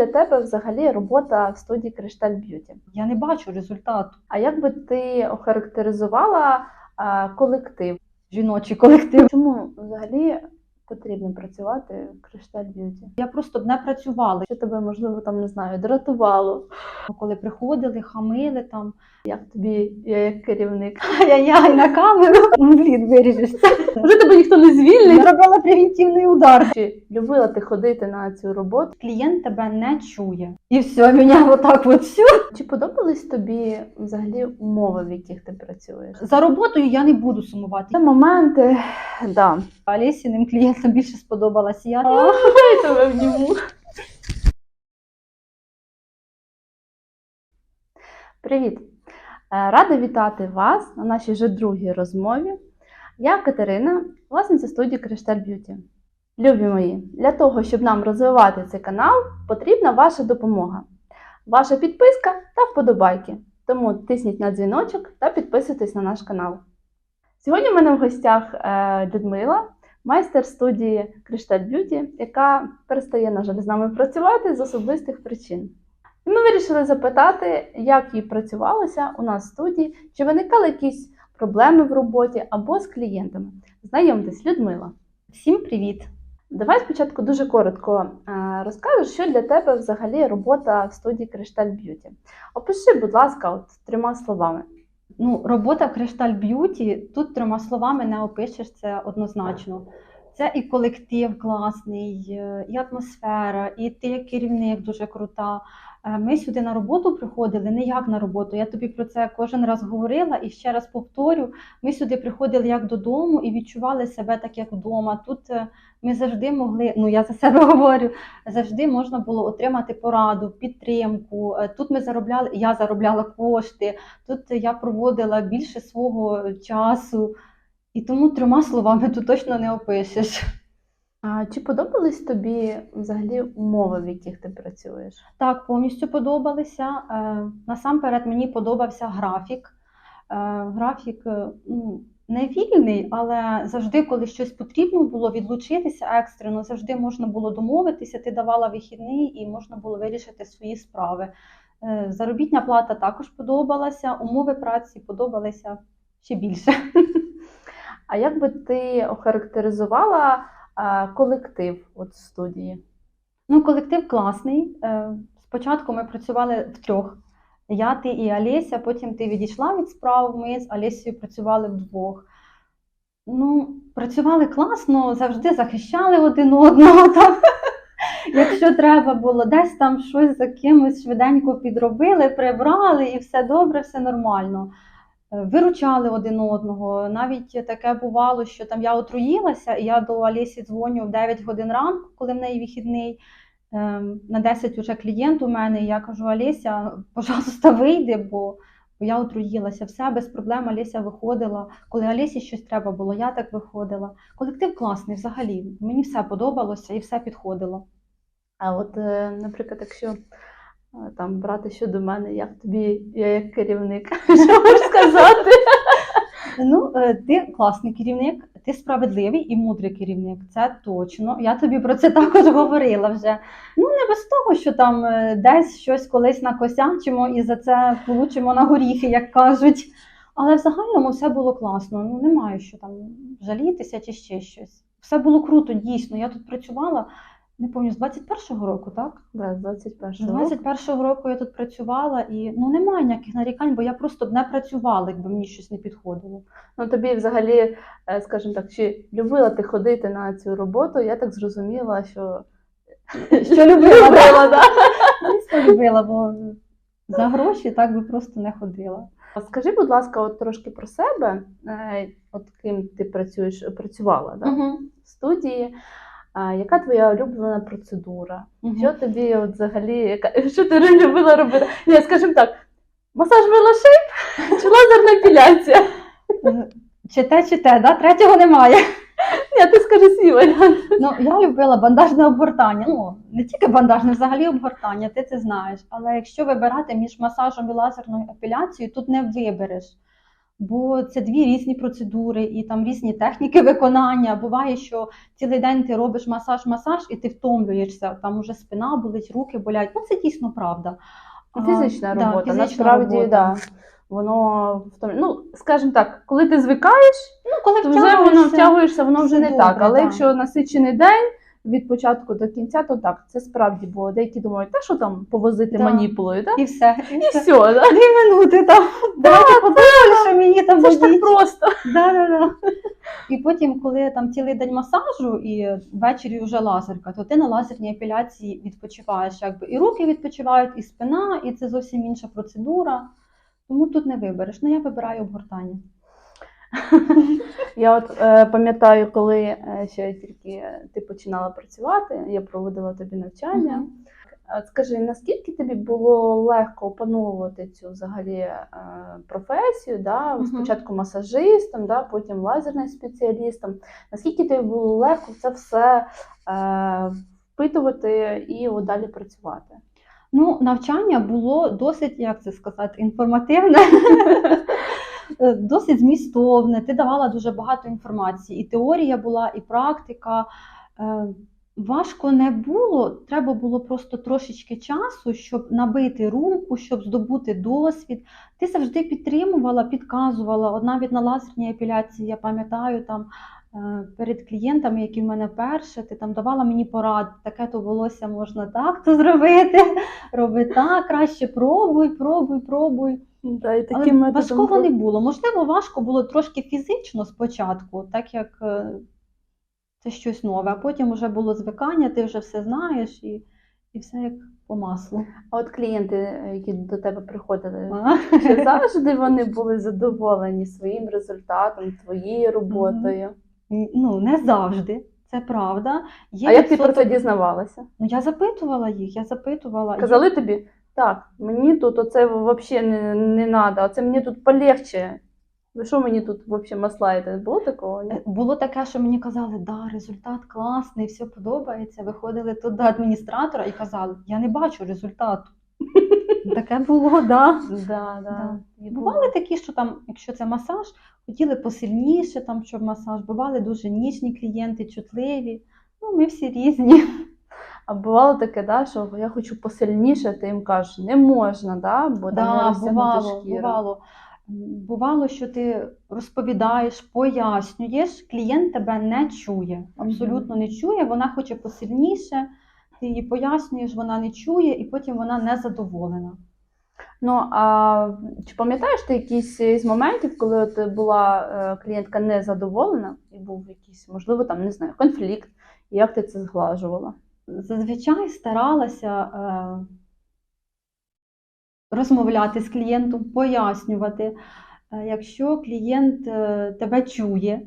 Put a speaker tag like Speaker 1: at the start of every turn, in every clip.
Speaker 1: для тебе взагалі робота в студії Кришталь Б'юті?
Speaker 2: Я не бачу результату.
Speaker 1: А як би ти охарактеризувала колектив?
Speaker 2: Жіночий колектив.
Speaker 1: Чому взагалі потрібно працювати в Кришталь Б'юті?
Speaker 2: Я просто б не працювала.
Speaker 1: Що тебе можливо там не знаю, дратувало?
Speaker 2: Коли приходили, хамили там.
Speaker 1: Як тобі я як керівник?
Speaker 2: Ай-яй-яй, на камеру. Ну, блін, виріжешся.
Speaker 1: Вже тебе ніхто не звільнить?
Speaker 2: Зробила превентивний удар.
Speaker 1: Чи любила ти ходити на цю роботу?
Speaker 2: Клієнт тебе не чує. І все, мене отак от все.
Speaker 1: Чи подобались тобі взагалі умови, в яких ти працюєш?
Speaker 2: За роботою я не буду сумувати.
Speaker 1: Це моменти, да.
Speaker 2: Олесіним клієнтам більше сподобалась я.
Speaker 1: Тебе обніму. Привіт! Е, Рада вітати вас на нашій вже другій розмові. Я Катерина, власниця студії Кришталь Б'юті. Любі мої, для того, щоб нам розвивати цей канал, потрібна ваша допомога, ваша підписка та вподобайки. Тому тисніть на дзвіночок та підписуйтесь на наш канал. Сьогодні в мене в гостях е, Людмила, майстер студії Кришталь Б'юті, яка перестає, на жаль, з нами працювати з особистих причин. І ми вирішили запитати, як їй працювалося у нас в студії, чи виникали якісь проблеми в роботі або з клієнтами. Знайомтесь, Людмила.
Speaker 2: Всім привіт.
Speaker 1: Давай спочатку дуже коротко е, розкажеш, що для тебе взагалі робота в студії Кришталь Б'юті. Опиши, будь ласка, от трьома словами.
Speaker 2: Ну, робота в Кришталь Б'юті тут трьома словами не опишеш це однозначно. Це і колектив класний, і атмосфера, і ти як керівник дуже крута. Е, Ми сюди на роботу приходили не як на роботу. Я тобі про це кожен раз говорила і ще раз повторю. Ми сюди приходили як додому і відчували себе так, як вдома. Тут е, ми завжди могли, ну я за себе говорю, завжди можна було отримати пораду, підтримку. Е, Тут ми заробляли, я заробляла кошти, тут я проводила більше свого часу. І тому трьома словами тут точно не опишеш.
Speaker 1: А чи подобались тобі взагалі умови, в яких ти працюєш?
Speaker 2: Так, повністю подобалися. Е, Насамперед мені подобався графік. Е, Графік е, ну, не вільний, але завжди, коли щось потрібно було відлучитися екстрено, завжди можна було домовитися, ти давала вихідний і можна було вирішити свої справи. Заробітня плата також подобалася, умови праці подобалися ще більше.
Speaker 1: А як би ти охарактеризувала колектив от в студії?
Speaker 2: Ну, колектив класний. Е, Спочатку ми працювали втрьох. Я, ти і Олеся, потім ти відійшла від справ, ми з Олесією працювали вдвох. Ну, працювали класно, завжди захищали один одного. Там. Якщо треба було, десь там щось за кимось швиденько підробили, прибрали і все добре, все нормально. Виручали один одного. Навіть таке бувало, що там я отруїлася, і я до Олесі дзвоню в 9 годин ранку, коли в неї вихідний. Ем, На 10 уже клієнт у мене, і я кажу: Олеся, пожалуйста, вийди, бо, я отруїлася. Все без проблем Олеся виходила. Коли Олесі щось треба було, я так виходила. Колектив класний взагалі. Мені все подобалося і все підходило.
Speaker 1: А от, е, наприклад, якщо е, там брати щодо мене, як тобі я як керівник, сказати?
Speaker 2: Ну, е, ти класний керівник, ти справедливий і мудрий керівник. Це точно. Я тобі про це також говорила вже. Ну, не без того, що там е, десь щось колись накосячимо і за це получимо на горіхи, як кажуть. Але в загальному все було класно. Ну, немає що там жалітися чи ще щось. Все було круто, дійсно. Я тут працювала, не пам'ятаю, з 21-го року, так?
Speaker 1: Да, з 21
Speaker 2: З 21-го року я тут працювала і ну немає ніяких нарікань, бо я просто б не працювала, якби мені щось не підходило.
Speaker 1: Ну тобі взагалі, е, скажімо так, чи любила ти ходити на цю роботу? Я так зрозуміла, що
Speaker 2: Що любила, да? Звісно, любила, бо за гроші так би просто не ходила.
Speaker 1: Скажи, будь ласка, от трошки про себе, е, от ким ти працюєш, працювала да? В студії. А, яка твоя улюблена процедура? Що тобі от взагалі, яка, що ти любила робити? Ні, скажімо так, масаж велошип чи лазерна епіляція?
Speaker 2: Чи те, чи те, да? третього немає.
Speaker 1: Ні, ти скажи свій варіант.
Speaker 2: Ну, я любила бандажне обгортання. Ну, не тільки бандажне, взагалі обгортання, ти це знаєш. Але якщо вибирати між масажем і лазерною епіляцією, тут не вибереш. Бо це дві різні процедури і там різні техніки виконання. Буває, що цілий день ти робиш масаж, масаж, і ти втомлюєшся. Там уже спина болить, руки болять. Ну це дійсно правда. А,
Speaker 1: Фізична
Speaker 2: да,
Speaker 1: робота,
Speaker 2: фізична
Speaker 1: насправді,
Speaker 2: робота.
Speaker 1: да. Воно ну, скажімо так, коли ти звикаєш,
Speaker 2: Ну, коли
Speaker 1: то вже воно
Speaker 2: втягуєшся,
Speaker 1: воно вже не
Speaker 2: добре,
Speaker 1: так. Але
Speaker 2: да.
Speaker 1: якщо насичений день від початку до кінця, то так, це справді, бо деякі думають, та що там повозити
Speaker 2: Да.
Speaker 1: маніпулою, так?
Speaker 2: і все. І
Speaker 1: І
Speaker 2: все.
Speaker 1: все, да?
Speaker 2: Дві минути там. Давайте подивимося, що мені там
Speaker 1: це ж так просто.
Speaker 2: Да, да, да. І потім, коли там цілий день масажу і ввечері вже лазерка, то ти на лазерній епіляції відпочиваєш. Якби і руки відпочивають, і спина, і це зовсім інша процедура. Тому тут не вибереш. Ну я вибираю обгортання.
Speaker 1: Я от е, пам'ятаю, коли е, ще тільки е, ти починала працювати, я проводила тобі навчання. От Скажи, наскільки тобі було легко опановувати цю взагалі е, професію? Да? Спочатку масажистом, да? потім лазерним спеціалістом. Наскільки тобі було легко це все е, впитувати і от далі працювати?
Speaker 2: Ну, навчання було досить, як це сказати, інформативне, досить змістовне. Ти давала дуже багато інформації. І теорія була, і практика. Е, Важко не було, треба було просто трошечки часу, щоб набити руку, щоб здобути досвід. Ти завжди підтримувала, підказувала. От навіть на лазерній епіляції, я пам'ятаю, там е, перед клієнтами, які в мене перше, ти там давала мені порад, таке то волосся можна так то зробити, роби так, краще пробуй, пробуй, пробуй.
Speaker 1: Да, і
Speaker 2: Але
Speaker 1: таким методом
Speaker 2: важкого не було. Можливо, важко було трошки фізично спочатку, так як е, це щось нове, а потім вже було звикання, ти вже все знаєш і, і все як по маслу.
Speaker 1: А от клієнти, е, які до тебе приходили,
Speaker 2: А?
Speaker 1: чи завжди вони були задоволені своїм результатом, твоєю роботою?
Speaker 2: Ну, не завжди, це правда. Є
Speaker 1: А як ти про це дізнавалася?
Speaker 2: Ну, я запитувала їх, я запитувала.
Speaker 1: Казали тобі, так, мені тут оце взагалі не, не треба, оце мені тут полегче. Ви що мені тут взагалі маслаєте? Було такого? Ні?
Speaker 2: Е, Було таке, що мені казали, да, результат класний, все подобається. Виходили тут до адміністратора і казали, я не бачу результату. Таке було, да.
Speaker 1: Да, да.
Speaker 2: Бували такі, що там, якщо це масаж, хотіли посильніше, там, щоб масаж. Бували дуже ніжні клієнти, чутливі. Ну, ми всі різні.
Speaker 1: А бувало таке, да, що я хочу посильніше, ти їм кажеш, не можна, да, бо там
Speaker 2: Да,
Speaker 1: може
Speaker 2: бувало,
Speaker 1: шкіру.
Speaker 2: бувало. Бувало, що ти розповідаєш, пояснюєш, клієнт тебе не чує, абсолютно не чує, вона хоче посильніше, ти їй пояснюєш, вона не чує, і потім вона не задоволена.
Speaker 1: Ну, а чи пам'ятаєш ти якісь із моментів, коли от була е, клієнтка незадоволена і був якийсь, можливо, там, не знаю, конфлікт, і як ти це зглажувала?
Speaker 2: Зазвичай старалася е, розмовляти з клієнтом, пояснювати. Е, якщо клієнт е, тебе чує,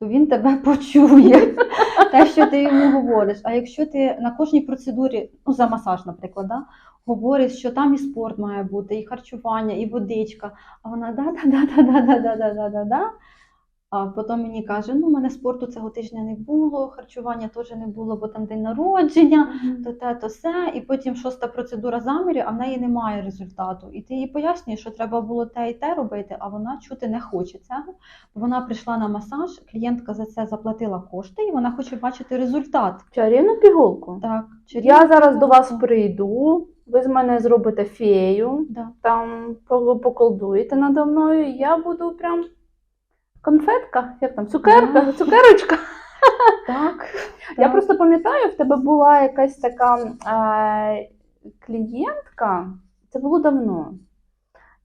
Speaker 2: то він тебе почує, те, що ти йому говориш. А якщо ти на кожній процедурі, ну за масаж, наприклад, да, говориш, що там і спорт має бути, і харчування, і водичка, а вона да-да-да-да-да-да-да-да-да. А потім мені каже: ну, у мене спорту цього тижня не було, харчування теж не було, бо там день народження, то те, то все. І потім шоста процедура замірів, а в неї немає результату. І ти їй пояснюєш, що треба було те і те робити, а вона чути не хоче цього. Вона прийшла на масаж, клієнтка за це заплатила кошти, і вона хоче бачити результат.
Speaker 1: Чарівну пігулку.
Speaker 2: Так,
Speaker 1: Я зараз до вас прийду, ви з мене зробите фею,
Speaker 2: Да.
Speaker 1: там поколдуєте надо мною, і я буду прям конфетка, як там, цукерка, цукерочка.
Speaker 2: Так,
Speaker 1: Я
Speaker 2: так.
Speaker 1: просто пам'ятаю, в тебе була якась така е, клієнтка, це було давно.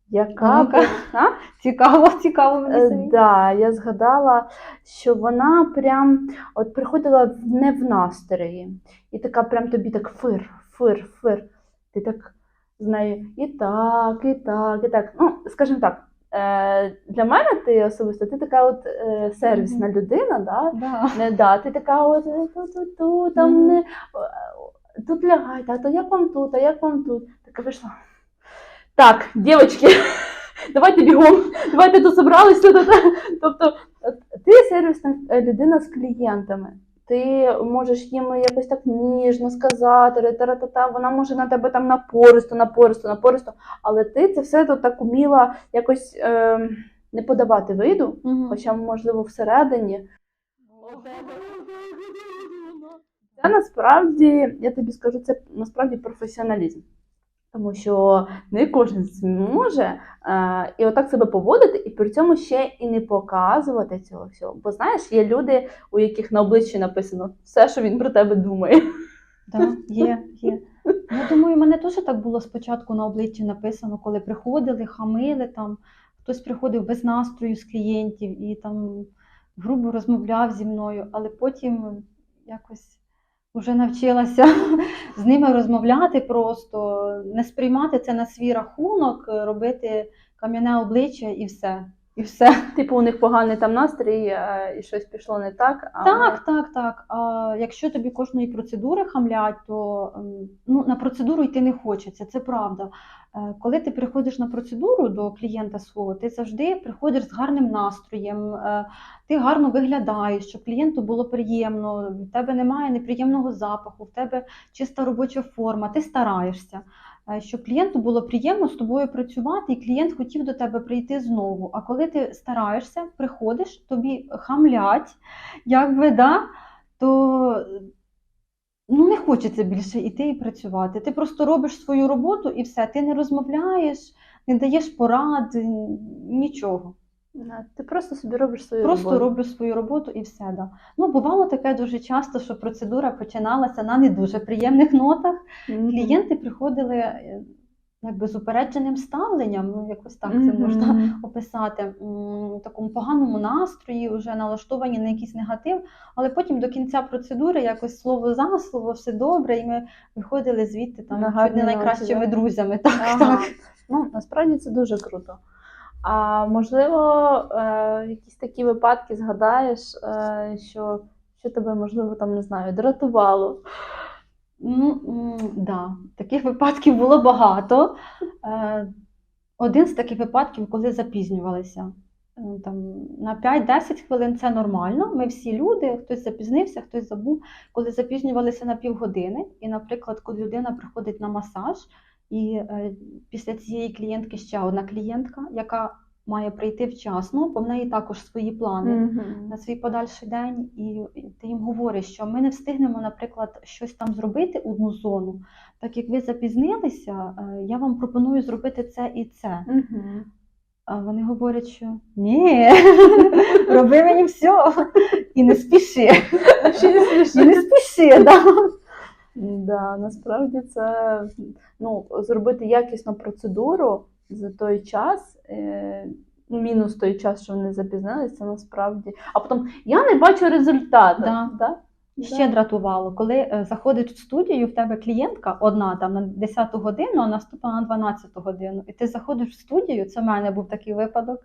Speaker 1: Яка а?
Speaker 2: цікаво, цікаво мені
Speaker 1: Е,
Speaker 2: самі.
Speaker 1: да, я згадала, що вона прям от приходила не в настрої, і така прям тобі так фир, фир, фир. Ти так з нею і так, і так, і так. Ну, скажімо так, для мене ти особисто, ти така от е, сервісна людина, да?
Speaker 2: Да.
Speaker 1: Не да, ти така от е, ту-ту-ту, там
Speaker 2: Мгм.
Speaker 1: не е, тут лягайте, а то як вам тут, а як вам тут? Така вийшла. Так, дівчатки, давайте бігом, давайте тут зібралися. Тобто ти сервісна е, людина з клієнтами. Ти можеш їм якось так ніжно сказати, та вона може на тебе там напористо, напористо, напористо, але ти це все тут так уміла якось е, не подавати виду,
Speaker 2: угу.
Speaker 1: хоча, можливо, всередині. Це насправді, я тобі скажу, це насправді професіоналізм. Тому що не кожен зможе е, і отак себе поводити, і при цьому ще і не показувати цього всього. Бо знаєш, є люди, у яких на обличчі написано все, що він про тебе думає.
Speaker 2: Да, є, є. Я думаю, мене теж так було спочатку на обличчі написано, коли приходили, хамили там, хтось приходив без настрою з клієнтів і там грубо розмовляв зі мною, але потім якось вже навчилася з ними розмовляти просто, не сприймати це на свій рахунок, робити кам'яне обличчя і все. І все.
Speaker 1: Типу, у них поганий там настрій, е, і щось пішло не так. А
Speaker 2: Так, так, так. А якщо тобі кожної процедури хамлять, то ем, ну, на процедуру йти не хочеться, це правда. Е, Коли ти приходиш на процедуру до клієнта свого, ти завжди приходиш з гарним настроєм, е, ти гарно виглядаєш, щоб клієнту було приємно, в тебе немає неприємного запаху, в тебе чиста робоча форма, ти стараєшся. Е, Щоб клієнту було приємно з тобою працювати, і клієнт хотів до тебе прийти знову. А коли ти стараєшся, приходиш, тобі хамлять, якби, да, то ну, не хочеться більше йти і працювати. Ти просто робиш свою роботу і все. Ти не розмовляєш, не даєш порад, нічого.
Speaker 1: Ти просто собі робиш свою
Speaker 2: Просто
Speaker 1: роботу.
Speaker 2: роблю свою роботу і все. Да. Ну, бувало таке дуже часто, що процедура починалася на не дуже приємних нотах.
Speaker 1: Мгм.
Speaker 2: Клієнти приходили е, якби з упередженим ставленням, ну якось так це
Speaker 1: Мгм.
Speaker 2: можна описати, в такому поганому настрої, вже налаштовані на якийсь негатив, але потім до кінця процедури якось слово за слово, все добре, і ми виходили звідти там чуть не найкращими друзями. Так,
Speaker 1: Ага.
Speaker 2: так.
Speaker 1: Ну, насправді це дуже круто. А можливо, е, якісь такі випадки згадаєш, е, що, що тебе, можливо, там не знаю, дратувало.
Speaker 2: Ну, да. Таких випадків було багато. Е, Один з таких випадків, коли запізнювалися. Там, на 5-10 хвилин це нормально. Ми всі люди, хтось запізнився, хтось забув. Коли запізнювалися на півгодини, і, наприклад, коли людина приходить на масаж, і е, після цієї клієнтки ще одна клієнтка, яка має прийти вчасно, бо в неї також свої плани на свій подальший день, і ти їм говориш, що ми не встигнемо, наприклад, щось там зробити одну зону. Так як ви запізнилися, е, я вам пропоную зробити це і це.
Speaker 1: Мгм.
Speaker 2: А вони говорять, що ні, роби мені все і не спіши. І не спіши, да.
Speaker 1: Да, насправді це ну, зробити якісну процедуру за той час. Е, ну, мінус той час, що вони запізнилися, це насправді. А потім я не бачу результату.
Speaker 2: Да.
Speaker 1: Да?
Speaker 2: Ще дратувало, коли е, заходить в студію, в тебе клієнтка одна там на 10 годину, а наступна на 12 годину. І ти заходиш в студію, це в мене був такий випадок.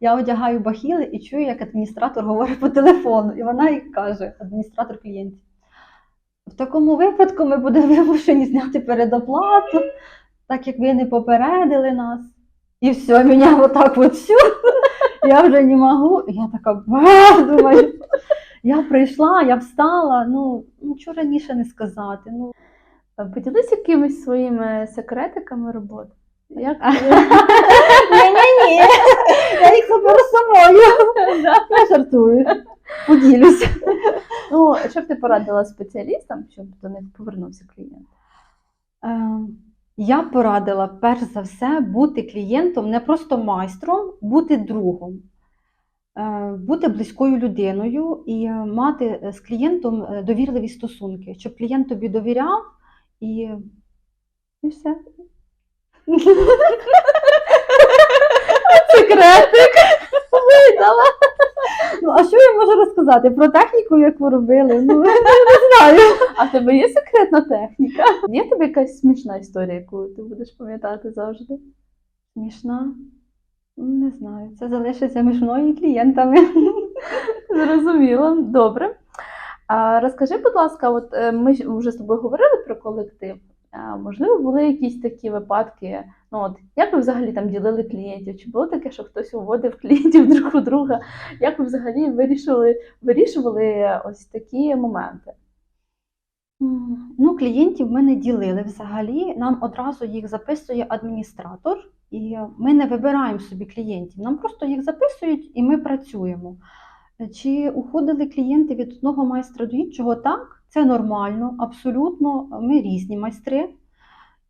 Speaker 2: Я одягаю бахіли і чую, як адміністратор говорить по телефону. І вона їй каже, адміністратор клієнтів. В такому випадку ми будемо вимушені зняти передоплату, так як ви не попередили нас. І все, мене отак от всю. Я вже не можу. Я така думаю. Я прийшла, я встала, ну нічого раніше не сказати. Ну,
Speaker 1: Поділись якимись своїми секретиками роботи. Як
Speaker 2: ні-ні-ні, я їх заберу собою. Я жартую. Поділюся.
Speaker 1: ну, що б ти порадила спеціалістам, щоб до них повернувся клієнт?
Speaker 2: Е, Я порадила перш за все бути клієнтом, не просто майстром, бути другом, Е, бути близькою людиною і мати з клієнтом е, довірливі стосунки, щоб клієнт тобі довіряв і, і все.
Speaker 1: Секретик видала.
Speaker 2: Ну, а що я можу розказати про техніку, яку робили? Ну, не знаю.
Speaker 1: А в тебе є секретна техніка? Є тебе якась смішна історія, яку ти будеш пам'ятати завжди?
Speaker 2: Смішна? Ну, Не знаю. Це залишиться між мною і клієнтами.
Speaker 1: Зрозуміло, добре. А, розкажи, будь ласка, от е, ми вже з тобою говорили про колектив. А, можливо, були якісь такі випадки, ну от як ви взагалі там ділили клієнтів? Чи було таке, що хтось уводив клієнтів друг у друга? Як ви взагалі вирішували, вирішували ось такі моменти?
Speaker 2: Ну, клієнтів ми не ділили взагалі. Нам одразу їх записує адміністратор. І ми не вибираємо собі клієнтів. Нам просто їх записують і ми працюємо. Чи уходили клієнти від одного майстра до іншого? Так, це нормально, абсолютно. Ми різні майстри,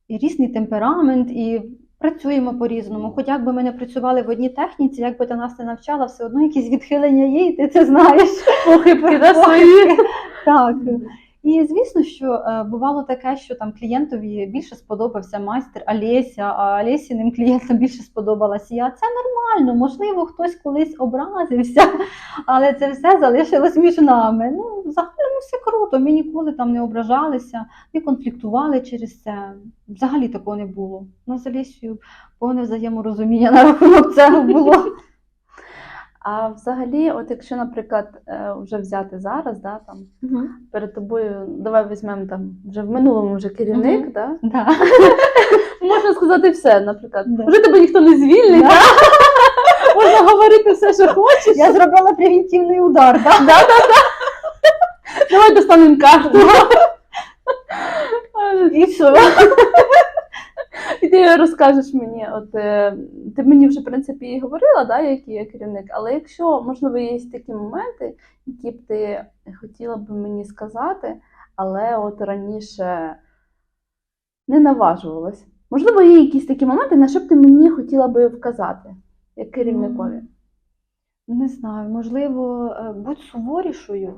Speaker 2: і різний темперамент, і працюємо по-різному. Хоч як би ми не працювали в одній техніці, як би ти нас не навчала, все одно якісь відхилення є, і ти це знаєш.
Speaker 1: Похибки да, свої.
Speaker 2: Так. І звісно, що е, бувало таке, що там клієнтові більше сподобався майстер Олеся, а Олесіним клієнтам більше сподобалася я. Це нормально, можливо, хтось колись образився, але це все залишилось між нами. Ну, взагалі все круто. Ми ніколи там не ображалися, не конфліктували через це. Взагалі такого не було. Ну, з Олесією повне взаєморозуміння на рахунок цього було.
Speaker 1: А взагалі, от якщо, наприклад, е, вже взяти зараз, да, там, перед тобою, давай візьмемо там вже в минулому вже керівник,
Speaker 2: Мгм.
Speaker 1: да?
Speaker 2: Да.
Speaker 1: можна сказати все, наприклад.
Speaker 2: Да.
Speaker 1: Вже тебе ніхто не звільнить,
Speaker 2: Да.
Speaker 1: да? можна говорити все, що хочеш.
Speaker 2: Я зробила превентивний удар. Да?
Speaker 1: Да, да, да. Давай достанемо карту.
Speaker 2: І що?
Speaker 1: І ти розкажеш мені, от е, ти мені вже в принципі і говорила, да, який я керівник, але якщо можливо є такі моменти, які б ти хотіла б мені сказати, але от раніше не наважувалась. Можливо, є якісь такі моменти, на що б ти мені хотіла би вказати, як керівникові.
Speaker 2: Не знаю, можливо, е, будь суворішою.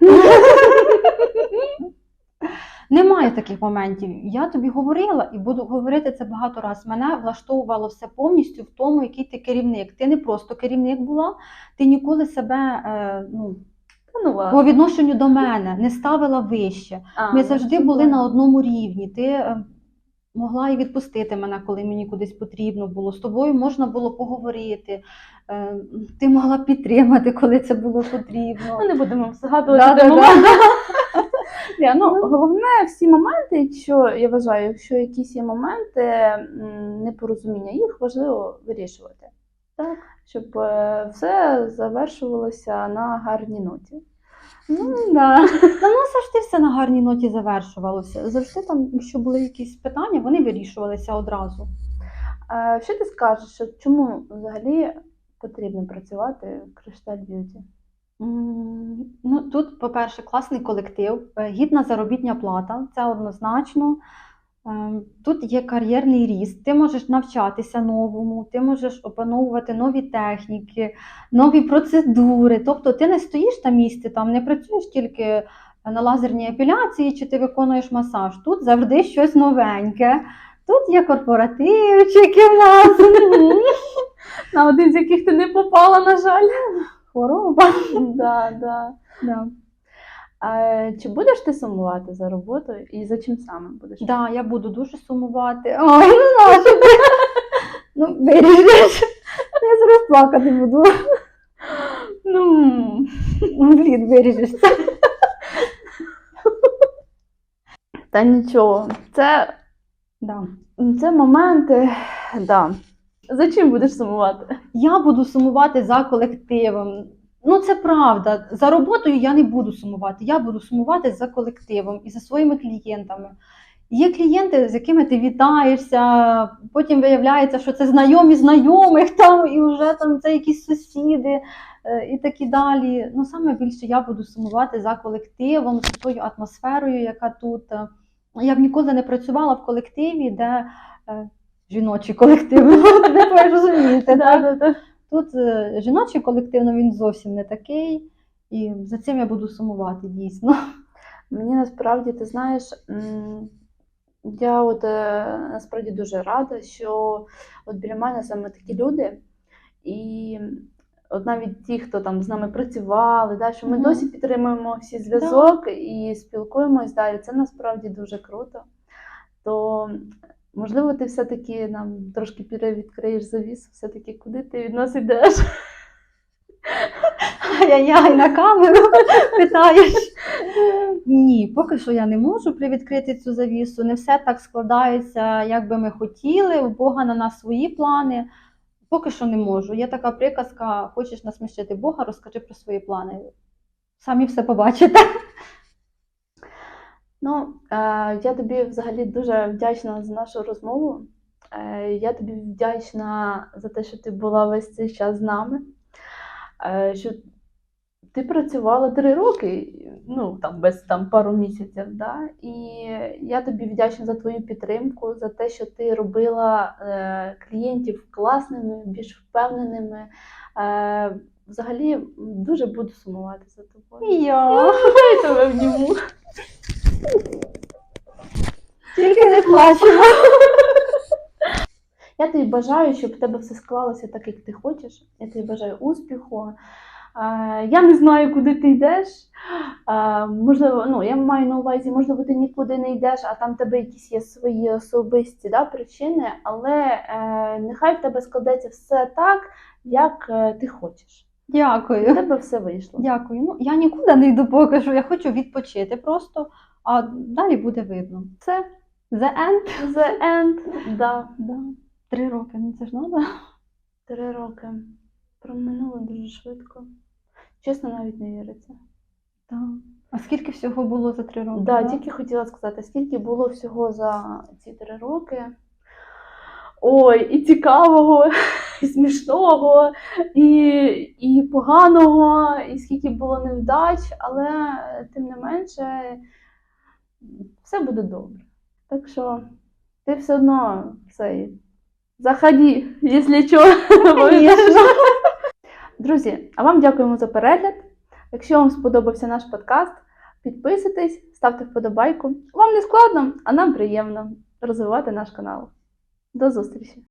Speaker 2: Немає таких моментів. Я тобі говорила і буду говорити це багато разів. Мене влаштовувало все повністю в тому, який ти керівник. Ти не просто керівник була, ти ніколи себе е, ну,
Speaker 1: ну
Speaker 2: по відношенню до мене не ставила вище.
Speaker 1: А,
Speaker 2: Ми завжди були на одному рівні. Ти е, могла і відпустити мене, коли мені кудись потрібно було. З тобою можна було поговорити. Е, Ти могла підтримати, коли це було потрібно.
Speaker 1: Ну, не будемо згадувати
Speaker 2: Да, да, да.
Speaker 1: Ні, ну, головне, всі моменти, якщо я вважаю, якщо якісь є моменти непорозуміння, їх важливо вирішувати. Так, щоб е, все завершувалося на гарній ноті.
Speaker 2: Ну, да. Та ну, завжди все на гарній ноті завершувалося. Завжди там, якщо були якісь питання, вони вирішувалися одразу.
Speaker 1: Що ти скажеш, чому взагалі потрібно працювати в Кришталь Б'юті?
Speaker 2: Ну, тут, по-перше, класний колектив, е, гідна заробітня плата, це однозначно. Ем, Тут є кар'єрний ріст, ти можеш навчатися новому, ти можеш опановувати нові техніки, нові процедури. Тобто ти не стоїш на місці, там не працюєш тільки на лазерній епіляції чи ти виконуєш масаж. Тут завжди щось новеньке. Тут є корпоративчики в нас.
Speaker 1: На один з яких ти не попала, на жаль.
Speaker 2: Хвороба.
Speaker 1: да, да.
Speaker 2: Да.
Speaker 1: А, чи будеш ти сумувати за роботою і за чим саме будеш?
Speaker 2: Да, я буду дуже сумувати. Ой, ну нащо ти? Ну, виріжеш. Я зараз плакати буду.
Speaker 1: Ну,
Speaker 2: Ну, блін, виріжеш це.
Speaker 1: та нічого. Це,
Speaker 2: Да.
Speaker 1: це моменти. Да. За чим будеш сумувати?
Speaker 2: Я буду сумувати за колективом. Ну, це правда. За роботою я не буду сумувати. Я буду сумувати за колективом і за своїми клієнтами. Є клієнти, з якими ти вітаєшся, потім виявляється, що це знайомі знайомих там, і вже там це якісь сусіди е, і такі далі. Ну, саме більше я буду сумувати за колективом, за тою атмосферою, яка тут. Я б ніколи не працювала в колективі, де е, жіночий колектив, ви розумієте, так? Тут е, жіночий колектив, ну він зовсім не такий, і за цим я буду сумувати дійсно.
Speaker 1: Мені насправді, ти знаєш, я от е, насправді дуже рада, що от біля мене саме такі люди, і от навіть ті, хто там з нами працювали, да, що ми
Speaker 2: Мгм.
Speaker 1: досі підтримуємо всі зв'язок і спілкуємось далі. Це насправді дуже круто. То можливо, ти все-таки нам трошки відкриєш завісу, все-таки куди ти від нас йдеш?
Speaker 2: Ай-яй-яй, на камеру питаєш. Ні, поки що я не можу привідкрити цю завісу. Не все так складається, як би ми хотіли. У Бога на нас свої плани. Поки що не можу. Є така приказка: хочеш насмішити Бога, розкажи про свої плани. Самі все побачите.
Speaker 1: Ну, я тобі взагалі дуже вдячна за нашу розмову. Е, Я тобі вдячна за те, що ти була весь цей час з нами. Е, Що ти працювала три роки, ну там без там пару місяців. Да? І я тобі вдячна за твою підтримку, за те, що ти робила е, клієнтів класними, більш впевненими. Взагалі дуже буду сумувати за тобою.
Speaker 2: Я.
Speaker 1: Тебе обніму.
Speaker 2: Плачемо.
Speaker 1: Я тобі бажаю, щоб в тебе все склалося так, як ти хочеш. Я тобі бажаю успіху. Я не знаю, куди ти йдеш. Можливо, ну я маю на увазі, можливо, ти нікуди не йдеш, а там в тебе якісь є свої особисті да, причини, але е, нехай в тебе складеться все так, як е, ти хочеш. У тебе все вийшло.
Speaker 2: Дякую. Ну, я нікуди не йду поки що, я хочу відпочити просто, а далі буде видно.
Speaker 1: Це
Speaker 2: The end.
Speaker 1: the end. Да.
Speaker 2: Да. Три роки, ну це ж надо.
Speaker 1: Три роки. Проминуло дуже швидко. Чесно, навіть не віриться.
Speaker 2: Так. А скільки всього було за три роки?
Speaker 1: Да, тільки хотіла сказати, скільки було всього за ці три роки. Ой, і цікавого, і смішного, і, і поганого, і скільки було невдач, але тим не менше все буде добре. Так що ти все одно цей заходи, якщо що. Друзі, а вам дякуємо за перегляд. Якщо вам сподобався наш подкаст, підписуйтесь, ставте вподобайку. Вам не складно, а нам приємно розвивати наш канал. До зустрічі!